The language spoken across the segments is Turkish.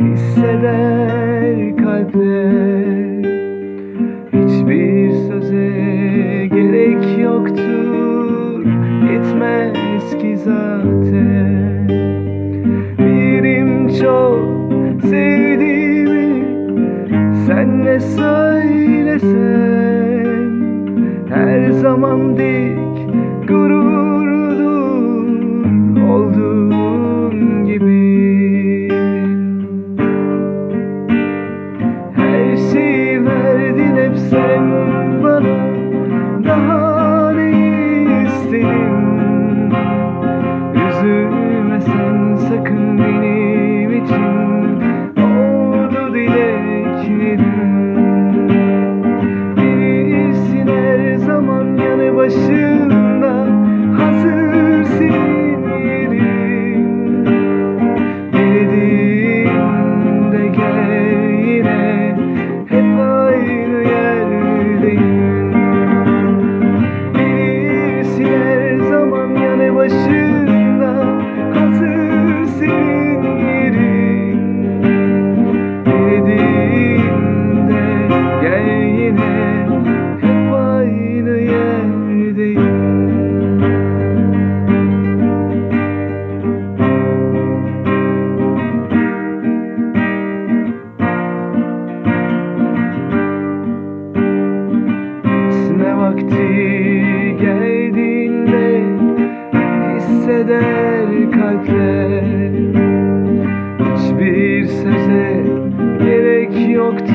hisseder kalpler Hiçbir söze gerek yoktur Yetmez ki zaten. Birim çok sevdiğimi Sen ne söylesen Her zaman dik sakın benim için Oldu dileklerim. Bilirsin her zaman yanı başında Hazır senin yerin. Dilediğinde gel yine Hep aynı yerdeyim. Bilirsin her zaman yanı başında hisseder kalpler Hiçbir söze gerek yoktu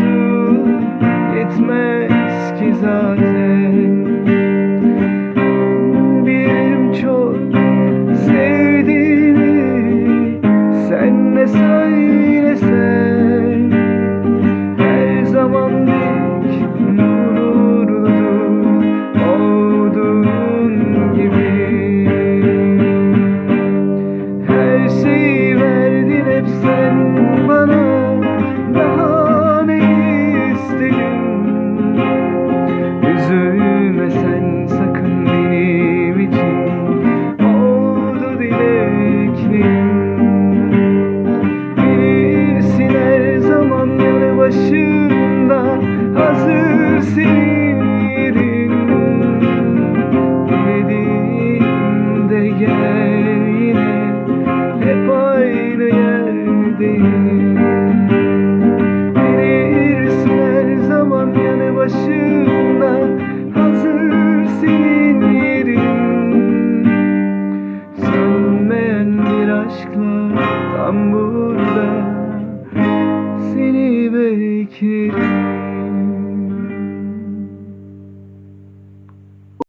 yetmez ki zaten. Birim çok sevdiğini sen ne Hep aynı yerdeyim. Bilirsin her zaman yanı başında Hazır senin yerin. Sönmeyen bir aşkla tam burada Seni beklerim